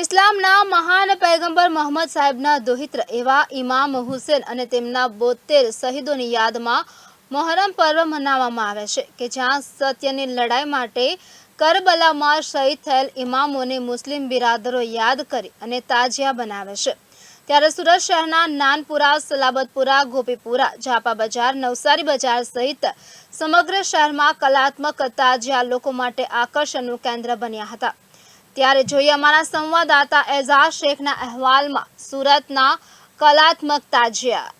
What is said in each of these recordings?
ઇસ્લામના મહાન પૈગંબર મોહમ્મદ સાહેબના દોહિત્ર એવા ઇમામ હુસેન અને તેમના બોતેર શહીદોની યાદમાં મોહરમ પર્વ મનાવવામાં આવે છે કે જ્યાં સત્યની લડાઈ માટે કરબલામાં શહીદ થયેલ ઇમામોને મુસ્લિમ બિરાદરો યાદ કરી અને તાજિયા બનાવે છે. ત્યારે સુરત શહેરના નાનપુરા, સલાબતપુરા, ગોપીપુરા ઝાપા બજાર નવસારી બજાર સહિત સમગ્ર શહેરમાં કલાત્મક તાજિયા લોકો માટે આકર્ષણનું કેન્દ્ર બન્યા હતા. ત્યારે જોઈએ અમારા સંવાદદાતા એઝાઝ શેખના અહેવાલમાં સુરતના કલાત્મક તાજિયા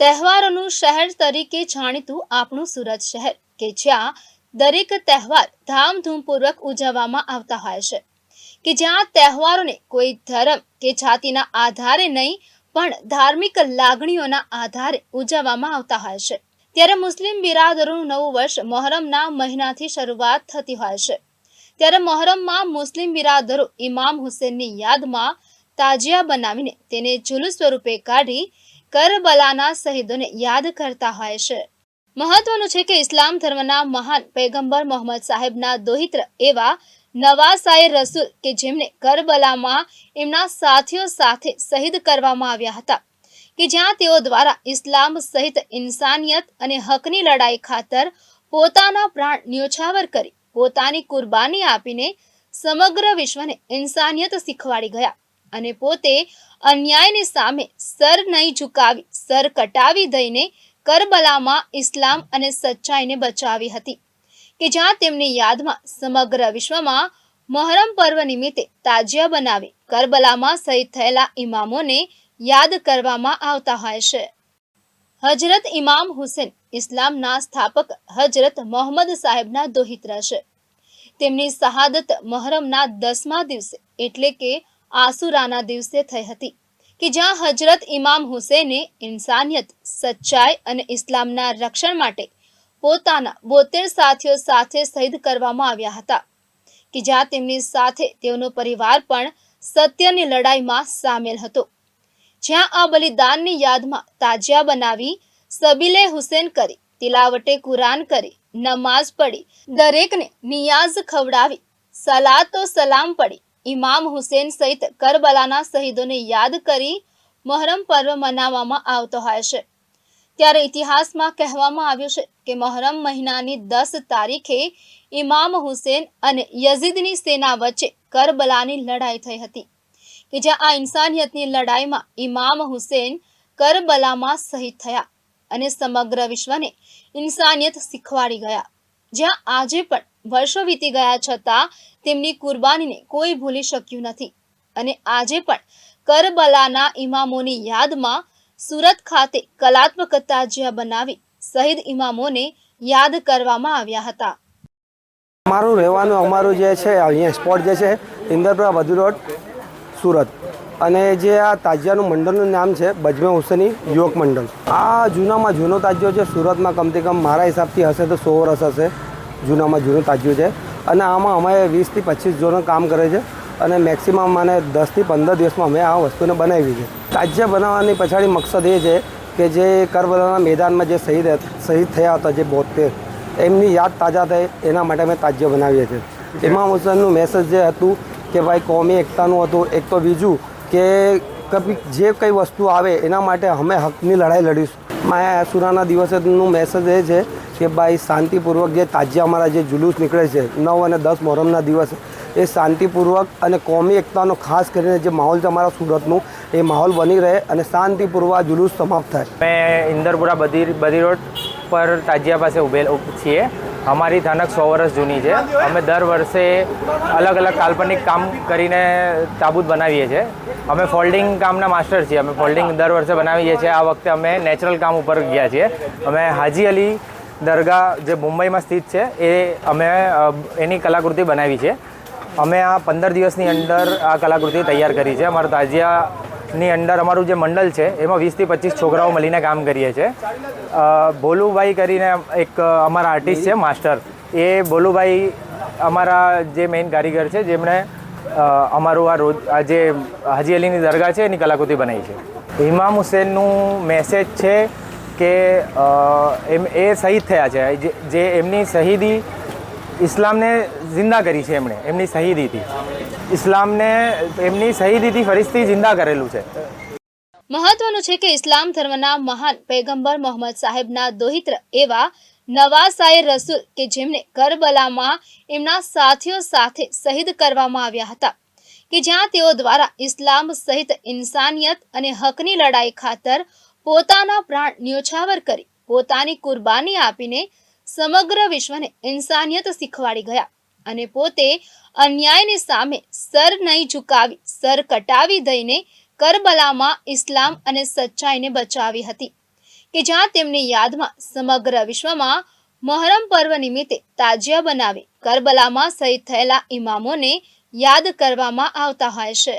તહેવારોનું શહેર તરીકે જાણીતું આપણું સુરત શહેર, કે જ્યાં દરેક તહેવાર ધામધૂમપૂર્વક ઉજવવામાં આવતા હોય છે. કે જ્યાં તહેવારોને કોઈ ધર્મ કે જાતિના આધારે નહીં, પણ ધાર્મિક લાગણીઓના આધારે ઉજવવામાં આવતા હોય છે. ત્યારે મુસ્લિમ બિરાદરોનું નવું વર્ષ મોહરમના મહિનાથી શરૂઆત થતી હોય છે. ત્યારે મહોરમમાં મુસ્લિમ બિરાદરો ઇમામ હુસેનની યાદમાં તાજિયા બનાવીને તેને જુલુસ સ્વરૂપે કાઢી કરબલાના શહીદોને યાદ કરતા હોય છે. મહત્વનું છે કે ઇસ્લામ ધર્મના મહાન પૈગંબર મોહમ્મદ સાહેબના દોહિત્ર એવા નવાસાએ રસૂલ કે જેમને કરબલામાં એમના સાથીઓ સાથે શહીદ કરવામાં આવ્યા હતા કે જ્યાં તેઓ દ્વારા ઇસ્લામ સહિત ઇન્સાનિયત અને હકની લડાઈ ખાતર પોતાના પ્રાણ ન્યોછાવર કરી પોતાની કુરબાની આપીને સમગ્ર વિશ્વને ઇન્સાનિયત શીખવાડી ગયા અને પોતે અન્યાયની સામે સર નહીં ઝુકાવી, સર કટાવી દઈને કરબલામાં ઇસ્લામ અને સચ્ચાઈને બચાવી હતી. કે જ્યાં તેમની યાદમાં સમગ્ર વિશ્વમાં મોહરમ પર્વ નિમિત્તે તાજિયા બનાવી કરબલામાં શહીદ થયેલા ઇમામોને યાદ કરવામાં આવતા હોય છે. હજરત ઇમામ હુસેન ઇસ્લામના સ્થાપક હજરત મોહમ્મદ સાહેબના દોહિત્રા છે તેમની શહાદત મહરમના દસમા દિવસે એટલે કે આસુરાના દિવસે થઈ હતી, કે જ્યાં હજરત ઇમામ હુસેને ઇન્સાનિયત, સચ્ચાઈ અને ઇસ્લામના રક્ષણ માટે પોતાના બોતેર સાથીઓ સાથે શહીદ કરવામાં આવ્યા હતા, કે જ્યાં તેમની સાથે તેઓનો પરિવાર પણ સત્યની લડાઈમાં સામેલ હતો. જ્યાં આ બલિદાનની યાદમાં તાજિયા બનાવી સબીલે હુસેન કરી, તિલાવટે કુરાન કરી, નમાઝ પડી દરેકને નિયાઝ ખવડાવી, સલાતો સલામ પડી ઇમામ હુસેન સહિત કરબલાના શહીદોને યાદ કરી મોહરમ પર્વ મનાવવામાં આવતો હોય છે. ત્યારે ઇતિહાસમાં કહેવામાં આવ્યું છે કે મોહરમ મહિનાની દસ તારીખે ઇમામ હુસેન અને યઝીદની સેના વચ્ચે કરબલાની લડાઈ થઈ હતી. કે જ્યાં આ ઇન્સાનિયતની લડાઈમાં ઇમામ હુસેન કરબલામાં શહીદ થયા અને સમગ્ર વિશ્વને ઇન્સાનિયત શીખવાડી ગયા. જ્યાં આજે પણ વર્ષો વીતી ગયા છતાં તેમની કુરબાનીને કોઈ ભૂલી શક્યું નથી. અને આજે પણ કરબલાના ઇમામોની યાદમાં સુરત ખાતે કલાત્મક તાજિયા બનાવી શહીદ ઇમામોને યાદ કરવામાં આવ્યા હતા. અમારું રહેવાનું, અમારું જે છે, અહીંયા સ્પોટ જે છે, ઇન્દરપુરા વધુ રોડ સુરત. અને જે આ તાજિયાનું મંડળનું નામ છે બજમે હુસેની યુવક મંડળ. આ જૂનામાં જૂનો તાજિયો છે. સુરતમાં કમથી કમ મારા હિસાબથી હશે તો સો વર્ષ હશે જૂનામાં જૂનો તાજિયો છે. અને આમાં અમે વીસથી પચીસ જણો કામ કરે છે. અને મેક્સિમમ મને દસથી પંદર દિવસમાં અમે આ વસ્તુને બનાવી છે. તાજિયા બનાવવાની પછાડી મકસદ એ છે કે જે કરબલાના મેદાનમાં જે શહીદ શહીદ થયા હતા જે બોતેર એમની યાદ તાજા થાય. એના માટે અમે તાજિયા બનાવીએ છીએ. ઇમામ હુસેનનું મેસેજ જે હતું કે ભાઈ કોમી એકતાનું હતું. એક તો બીજું કે કભી જે કંઈ વસ્તુ આવે એના માટે અમે હકની લડાઈ લડીશું. માયા સુરાના દિવસેનું મેસેજ એ છે કે ભાઈ શાંતિપૂર્વક જે તાજ્યા અમારા જે જુલુસ નીકળે છે, નવ અને દસ મોહરમના દિવસે, એ શાંતિપૂર્વક અને કોમી એકતાનો ખાસ કરીને જે માહોલ છે અમારા સુરતનું, એ માહોલ બની રહે અને શાંતિપૂર્વક જુલુસ સમાપ્ત થાય. મેં ઇન્દરપુરા બધી બધી રોડ પર તાજિયા પાસે ઉભે છીએ. અમારી થાનક સો વર્ષ જૂની છે. અમે દર વર્ષે અલગ અલગ કાલ્પનિક કામ કરીને તાબૂત બનાવીએ છીએ. અમે ફોલ્ડિંગ કામના માસ્ટર છીએ. અમે ફોલ્ડિંગ દર વર્ષે બનાવીએ છીએ. આ વખતે અમે નેચરલ કામ ઉપર ગયા છીએ. અમે હાજી અલી દરગાહ જે મુંબઈમાં સ્થિત છે, એ અમે એની કલાકૃતિ બનાવી છે. અમે આ પંદર દિવસની અંદર આ કલાકૃતિ તૈયાર કરી છે. અમારા તાજિયાની અંદર અમારું જે મંડળ છે, એમાં વીસથી પચીસ છોકરાઓ મળીને કામ કરીએ છીએ. ભોલુભાઈ કરીને એક અમારા આર્ટિસ્ટ છે, માસ્ટર. એ ભોલુભાઈ અમારા જે મેઇન કારીગર છે, જેમણે અમારું આ રોજ, આ જે હાજી અલીની દરગાહ છે, એની કલાકૃતિ બનાવી છે. ઇમામ હુસેનનું મેસેજ છે કે એમ, એ શહીદ થયા છે. જે એમની શહીદી ઇસ્લામને જિંદા કરી છે એમણે, એમની શહીદીથી. ઇસ્લામને, એમની શહીદીથી ફરીથી જિંદા કરેલું છે. મહત્વનું છે કે ઇસ્લામ ધર્મના મહાન પૈગંબર મોહમ્મદ સાહેબના દોહિત્ર એવા નવાસાએ રસૂલ કે જેમને કરબલામાં એમના સાથીઓ સાથે શહીદ કરવામાં આવ્યા હતા, કે જ્યાં તેઓ દ્વારા ઇસ્લામ સહિત ઇન્સાનિયત અને હકની લડાઈ ખાતર પોતાના પ્રાણ ન્યોછાવર કરી પોતાની કુરબાની આપીને સમગ્ર વિશ્વને ઇન્સાનિયત શીખવાડી ગયા અને પોતે અન્યાયની સામે સર નહીં ઝુકાવી, સર કટાવી દઈને કરબલામાં ઇસ્લામ અને સચ્ચાઈને બચાવી હતી. કે જ્યાં તેમની યાદમાં સમગ્ર વિશ્વમાં મહરમ પર્વ નિમિત્તે તાજિયા બનાવી કરબલામાં શહીદ થયેલા ઇમામોને યાદ કરવામાં આવતા હોય છે.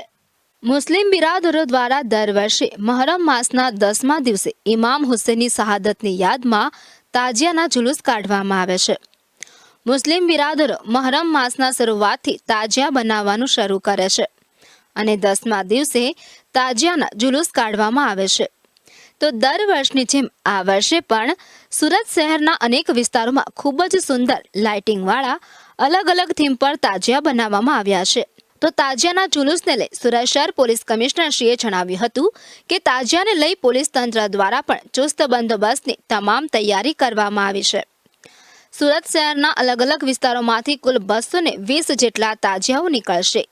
મુસ્લિમ બિરાદરો દ્વારા દર વર્ષે મહરમ માસના દસમા દિવસે ઇમામ હુસેનની શહાદતની યાદમાં તાજિયાના જુલુસ કાઢવામાં આવે છે. મુસ્લિમ બિરાદરો મહરમ માસના શરૂઆતથી તાજિયા બનાવવાનું શરૂ કરે છે અને દસમા દિવસે તાજિયાના જુલુસ કાઢવામાં આવે છે. તો દર વર્ષની જેમ આ વર્ષે પણ સુરત શહેરના અનેક વિસ્તારોમાં ખૂબ જ સુંદર લાઇટિંગવાળા અલગ અલગ થીમ પર તાજિયા બનાવવામાં આવ્યા છે. તો તાજિયાના જુલુસને લઈ સુરત શહેર પોલીસ કમિશનરશ્રીએ જણાવ્યું હતું કે તાજિયાને લઈ પોલીસ તંત્ર દ્વારા પણ ચુસ્ત બંદોબસ્તની તમામ તૈયારી કરવામાં આવી છે. સુરત શહેરના અલગ અલગ વિસ્તારોમાંથી કુલ બસો જેટલા તાજિયાઓ નીકળશે.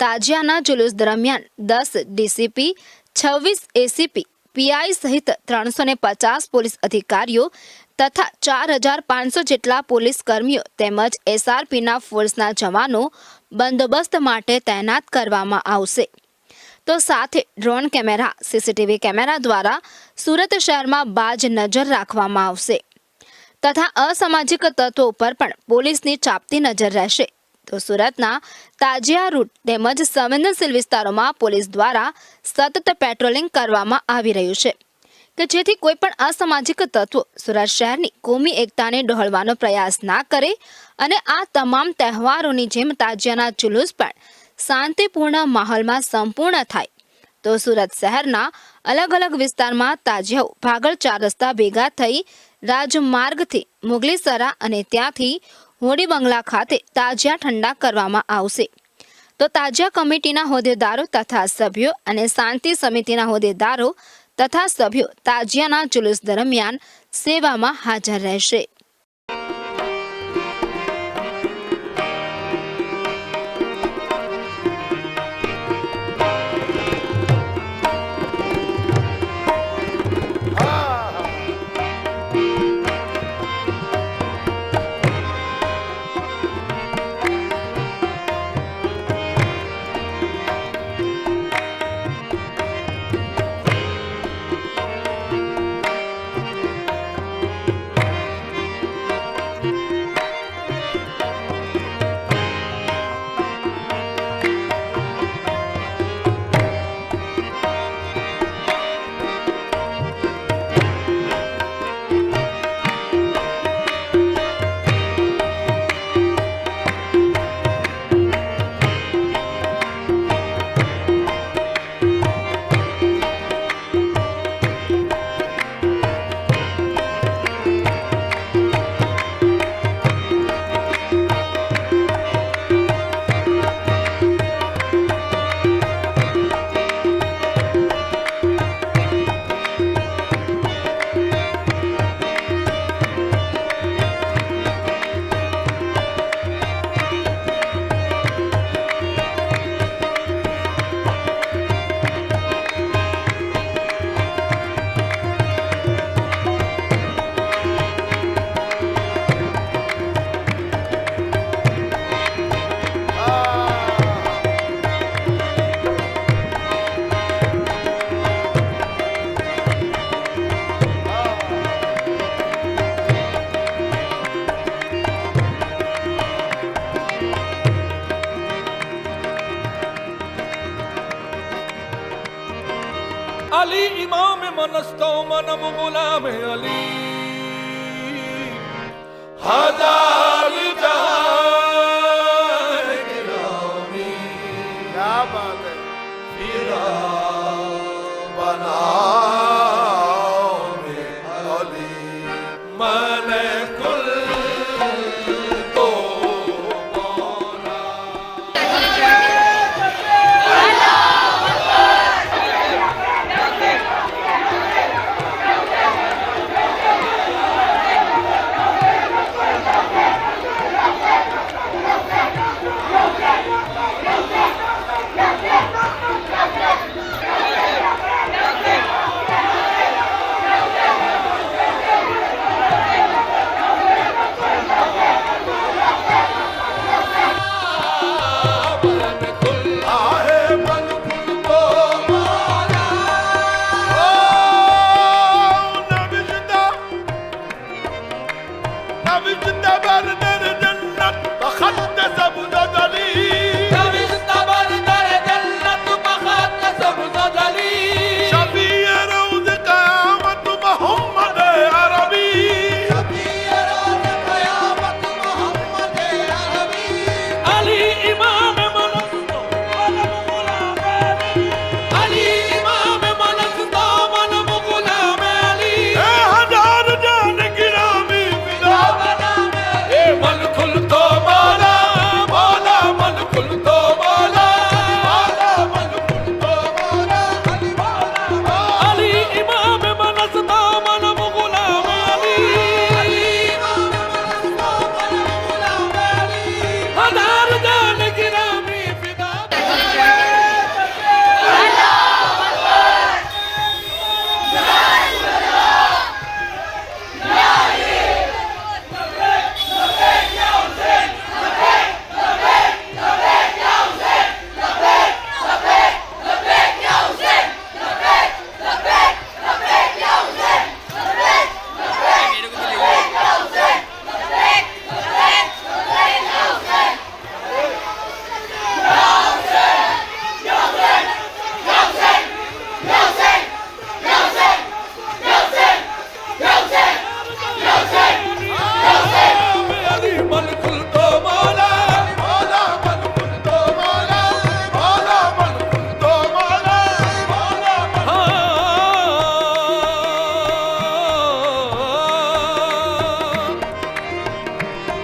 તાજિયાના જુલુસ દરમિયાન દસ ડીસીપી, છવ્વીસ એસીપી, પીઆઈ સહિત ત્રણસો પચાસ પોલીસ અધિકારીઓ તથા ચાર હજાર પાંચસો જેટલા પોલીસ કર્મીઓ તેમજ એસઆરપીના ફોર્સના જવાનો બંદોબસ્ત માટે તૈનાત કરવામાં આવશે. તો સાથે ડ્રોન કેમેરા, સીસીટીવી કેમેરા દ્વારા સુરત શહેરમાં બાજ નજર રાખવામાં આવશે. તથા અસામાજિક તત્વો ઉપર પણ પોલીસની ચાપતી નજર રહેશે. તો સુરતના તાજિયા રૂટ તેમજ સંવેદનશીલ વિસ્તારોમાં પોલીસ દ્વારા સતત પેટ્રોલિંગ કરવામાં આવી રહ્યું છે. કે જેથી કોઈ પણ અસામાજિક તત્વો સુરત શહેરની કોમી એકતાને ડહોળવાનો પ્રયાસ ના કરે અને આ તમામ તહેવારોની જેમ તાજિયાના જુલુસ પણ શાંતિપૂર્ણ માહોલમાં સંપૂર્ણ થાય. તો સુરત શહેરના અલગ અલગ વિસ્તારમાં તાજિયાઓ ભાગળ ચાર રસ્તા ભેગા થઈ રાજમાર્ગથી મુગલીસરા અને ત્યાંથી હોડી બંગલા ખાતે તાજિયા ઠંડા કરવામાં આવશે. તો તાજિયા કમિટીના હોદ્દેદારો તથા સભ્યો અને શાંતિ સમિતિના હોદ્દેદારો તથા સભ્યો તાજિયાના જુલુસ દરમિયાન સેવામાં હાજર રહેશે.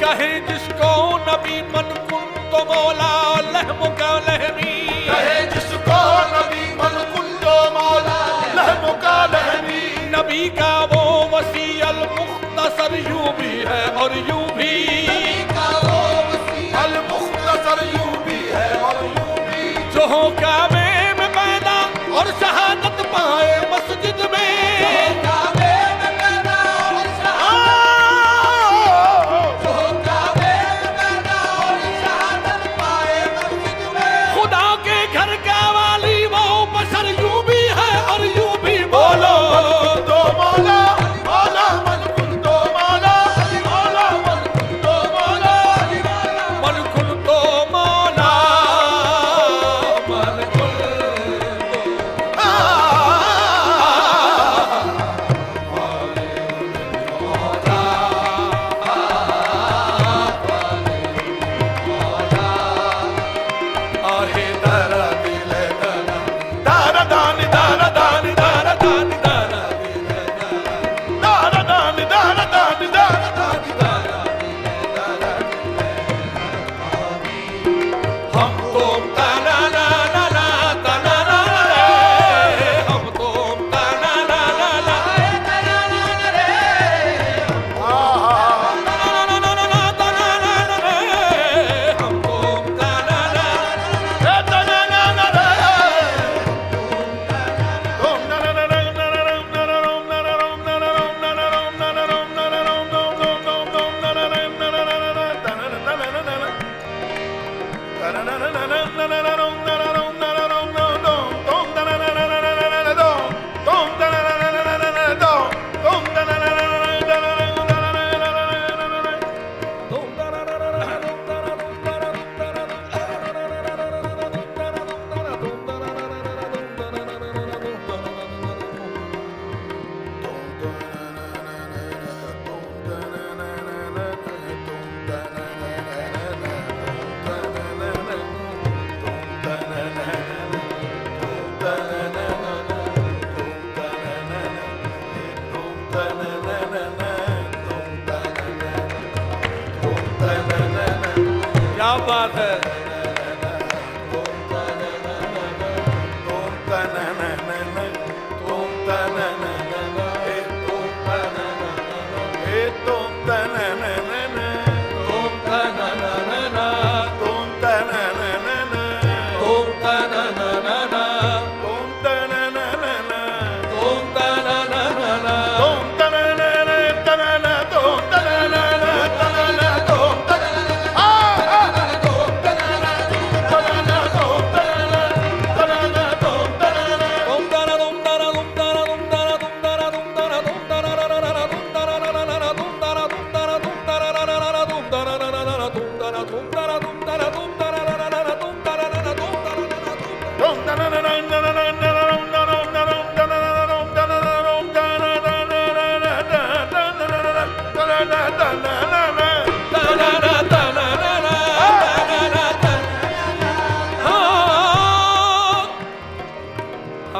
कहे जिसको नबी मन कुन तो मौला लहम का लहमी कहे जिसको नबी मन कुन तो मौला लहम का लहमी नबी का वो वसी अल मुख्तसर यूं भी है और यूं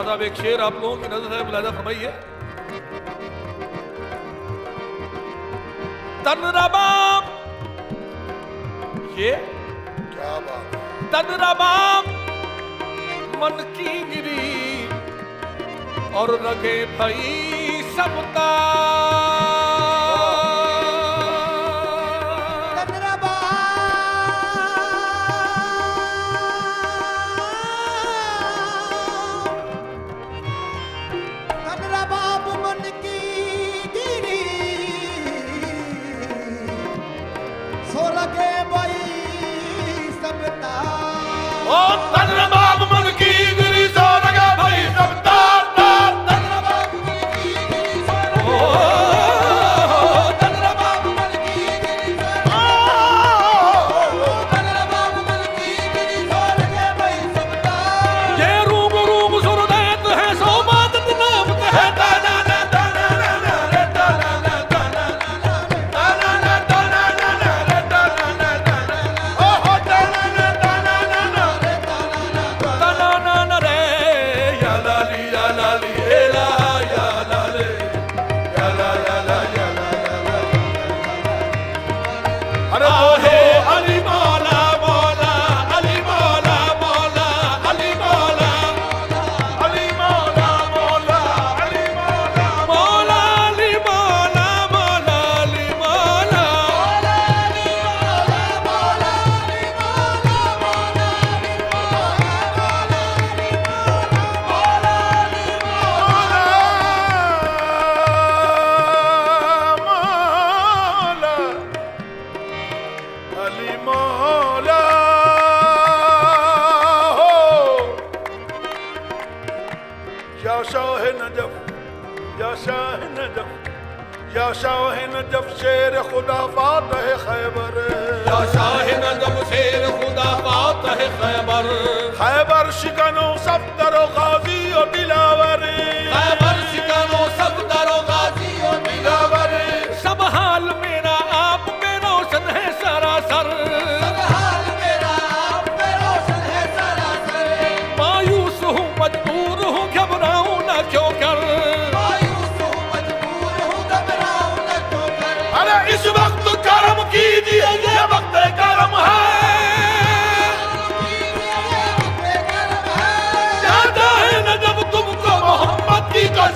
साहब एक शेर आप लोगों की नजर है मुलाजा फरमाइए तन रबा तन रबाम मन की गिरी और लगे भई सबका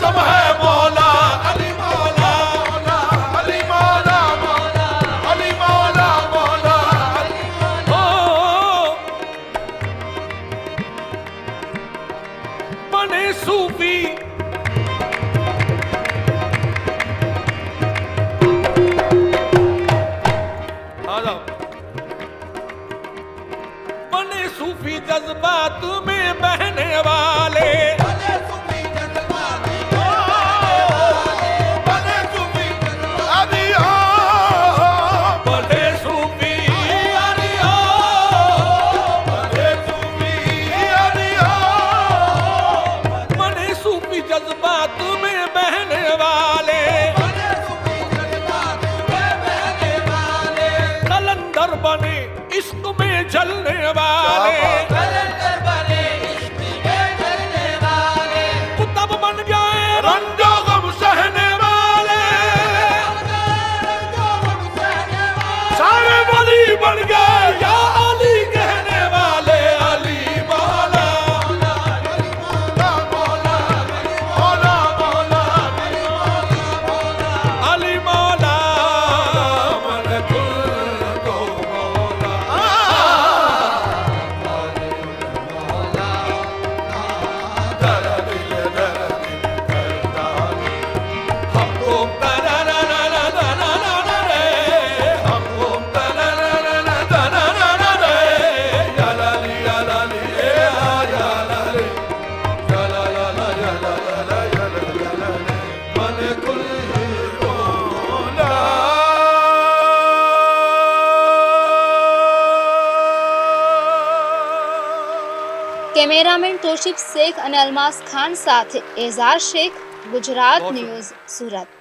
खत्म है चलने वाले તોશિફ શેખ અને અલમાસ ખાન સાથે એઝાર શેખ ગુજરાત ન્યૂઝ સુરત.